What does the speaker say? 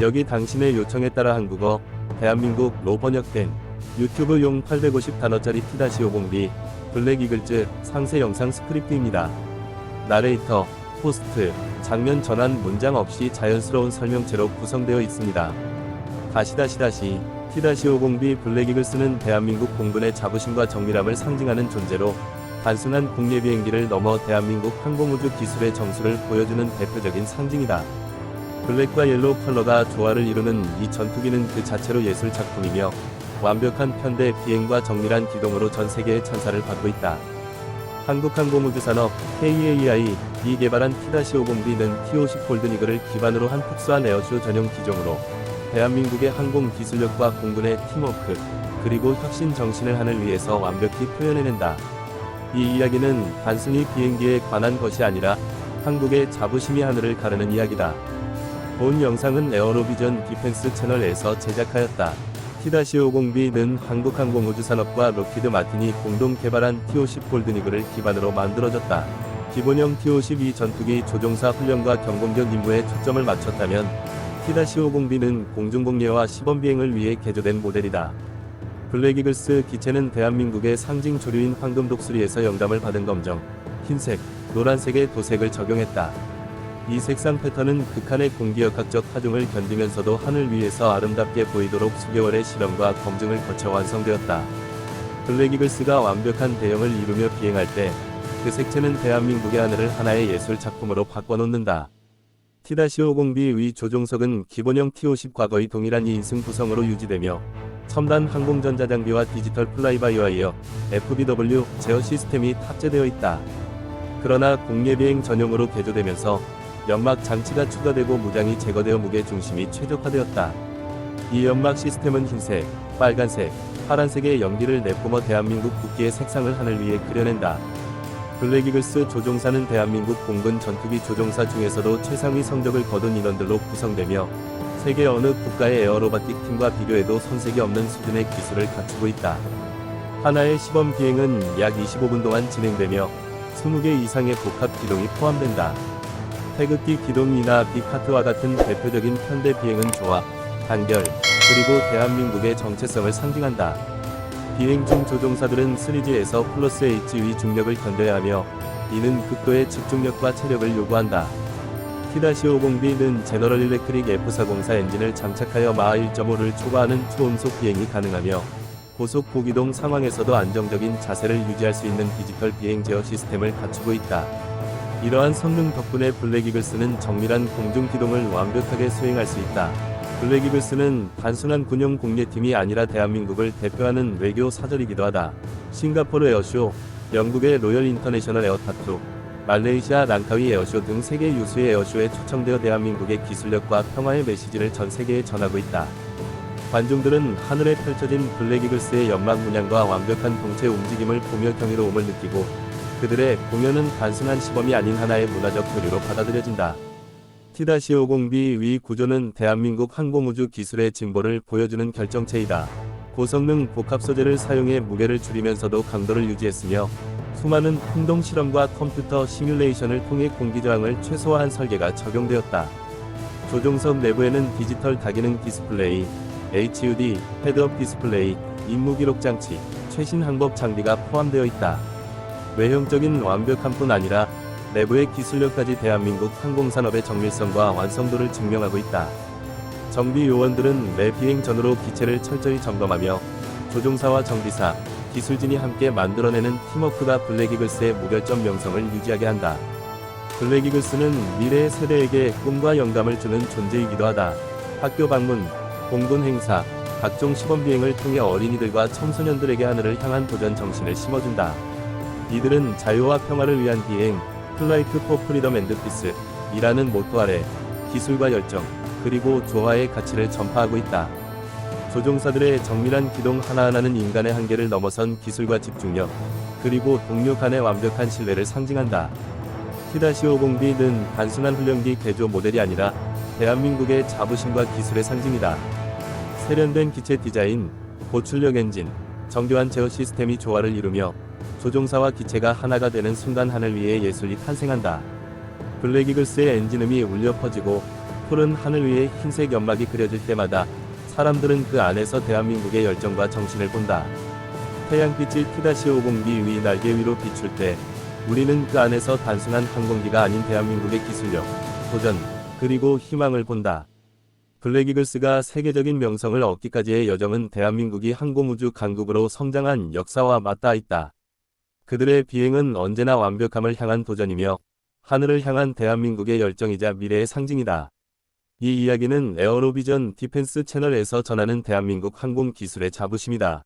여기 당신의 요청에 따라 한국어, 대한민국 로 번역된 유튜브용 850 단어짜리 T-50B 블랙 이글즈 상세 영상 스크립트입니다. 나레이터, 포스트, 장면 전환 문장 없이 자연스러운 설명체로 구성되어 있습니다. 다시다시다시 T-50B 블랙 이글스는 대한민국 공군의 자부심과 정밀함을 상징하는 존재로 단순한 국내 비행기를 넘어 대한민국 항공우주 기술의 정수를 보여주는 대표적인 상징이다. 블랙과 옐로우 컬러가 조화를 이루는 이 전투기는 그 자체로 예술 작품이며 완벽한 편대 비행과 정밀한 기동으로 전 세계의 찬사를 받고 있다. 한국항공우주산업 KAI 이 개발한 T-50B는 T-50 골든이글을 기반으로 한 특수한 에어쇼 전용 기종으로 대한민국의 항공 기술력과 공군의 팀워크 그리고 혁신 정신을 하늘 위해서 완벽히 표현해낸다. 이 이야기는 단순히 비행기에 관한 것이 아니라 한국의 자부심이 하늘을 가르는 이야기다. 본 영상은 에어로비전 디펜스 채널에서 제작하였다. T-50B는 한국항공우주산업과 로키드 마틴이 공동 개발한 T-50 골든이글을 기반으로 만들어졌다. 기본형 T-52 전투기 조종사 훈련과 경공격 임무에 초점을 맞췄다면 T-50B는 공중복례와 시범비행을 위해 개조된 모델이다. 블랙이글스 기체는 대한민국의 상징 조류인 황금 독수리에서 영감을 받은 검정, 흰색, 노란색의 도색을 적용했다. 이 색상 패턴은 극한의 공기역학적 하중을 견디면서도 하늘 위에서 아름답게 보이도록 수개월의 실험과 검증을 거쳐 완성되었다. 블랙이글스가 완벽한 대형을 이루며 비행할 때 그 색채는 대한민국의 하늘을 하나의 예술 작품으로 바꿔놓는다. T-50B 위 조종석은 기본형 T-50 과거의 동일한 2인승 구성으로 유지되며 첨단 항공전자 장비와 디지털 플라이바이와 이어 FBW 제어 시스템이 탑재되어 있다. 그러나 공예 비행 전용으로 개조되면서 연막 장치가 추가되고 무장이 제거되어 무게 중심이 최적화되었다. 이 연막 시스템은 흰색, 빨간색, 파란색의 연기를 내뿜어 대한민국 국기의 색상을 하늘 위에 그려낸다. 블랙이글스 조종사는 대한민국 공군 전투기 조종사 중에서도 최상위 성적을 거둔 인원들로 구성되며 세계 어느 국가의 에어로바틱 팀과 비교해도 손색이 없는 수준의 기술을 갖추고 있다. 하나의 시범 비행은 약 25분 동안 진행되며 20개 이상의 복합 기동이 포함된다. 태극기 기동이나 빅하트와 같은 대표적인 현대 비행은 조화, 단결, 그리고 대한민국의 정체성을 상징한다. 비행 중 조종사들은 3G에서 플러스 H 위 중력을 견뎌야 하며 이는 극도의 집중력과 체력을 요구한다. T-50B는 제너럴 일렉트릭 F404 엔진을 장착하여 마하 1.5를 초과하는 초음속 비행이 가능하며 고속 고기동 상황에서도 안정적인 자세를 유지할 수 있는 디지털 비행 제어 시스템을 갖추고 있다. 이러한 성능 덕분에 블랙이글스는 정밀한 공중 기동을 완벽하게 수행할 수 있다. 블랙이글스는 단순한 군용 공예팀이 아니라 대한민국을 대표하는 외교 사절이기도 하다. 싱가포르 에어쇼, 영국의 로열 인터내셔널 에어타투, 말레이시아 랑카위 에어쇼 등 세계 유수의 에어쇼에 초청되어 대한민국의 기술력과 평화의 메시지를 전 세계에 전하고 있다. 관중들은 하늘에 펼쳐진 블랙이글스의 연막 문양과 완벽한 동체 움직임을 보며 경이로움을 느끼고 그들의 공연은 단순한 시범이 아닌 하나의 문화적 교류로 받아들여진다. T-50B 위 구조는 대한민국 항공우주 기술의 진보를 보여주는 결정체이다. 고성능 복합 소재를 사용해 무게를 줄이면서도 강도를 유지했으며 수많은 행동 실험과 컴퓨터 시뮬레이션을 통해 공기 저항을 최소화한 설계가 적용되었다. 조종석 내부에는 디지털 다기능 디스플레이, HUD, 헤드업 디스플레이, 임무 기록 장치, 최신 항법 장비가 포함되어 있다. 외형적인 완벽함뿐 아니라 내부의 기술력까지 대한민국 항공산업의 정밀성과 완성도를 증명하고 있다. 정비 요원들은 매 비행 전후로 기체를 철저히 점검하며 조종사와 정비사, 기술진이 함께 만들어내는 팀워크가 블랙이글스의 무결점 명성을 유지하게 한다. 블랙이글스는 미래의 세대에게 꿈과 영감을 주는 존재이기도 하다. 학교 방문, 공군 행사, 각종 시범 비행을 통해 어린이들과 청소년들에게 하늘을 향한 도전 정신을 심어준다. 이들은 자유와 평화를 위한 비행, 플라이트 포 프리덤 앤드 피스 이라는 모토 아래 기술과 열정, 그리고 조화의 가치를 전파하고 있다. 조종사들의 정밀한 기동 하나하나는 인간의 한계를 넘어선 기술과 집중력, 그리고 동료 간의 완벽한 신뢰를 상징한다. T-50B는 단순한 훈련기 개조 모델이 아니라 대한민국의 자부심과 기술의 상징이다. 세련된 기체 디자인, 고출력 엔진, 정교한 제어 시스템이 조화를 이루며 조종사와 기체가 하나가 되는 순간 하늘 위에 예술이 탄생한다. 블랙이글스의 엔진음이 울려 퍼지고 푸른 하늘 위에 흰색 연막이 그려질 때마다 사람들은 그 안에서 대한민국의 열정과 정신을 본다. 태양빛이 T-50B 위 날개 위로 비출 때 우리는 그 안에서 단순한 항공기가 아닌 대한민국의 기술력, 도전, 그리고 희망을 본다. 블랙이글스가 세계적인 명성을 얻기까지의 여정은 대한민국이 항공우주 강국으로 성장한 역사와 맞닿아 있다. 그들의 비행은 언제나 완벽함을 향한 도전이며 하늘을 향한 대한민국의 열정이자 미래의 상징이다. 이 이야기는 에어로비전 디펜스 채널에서 전하는 대한민국 항공 기술의 자부심이다.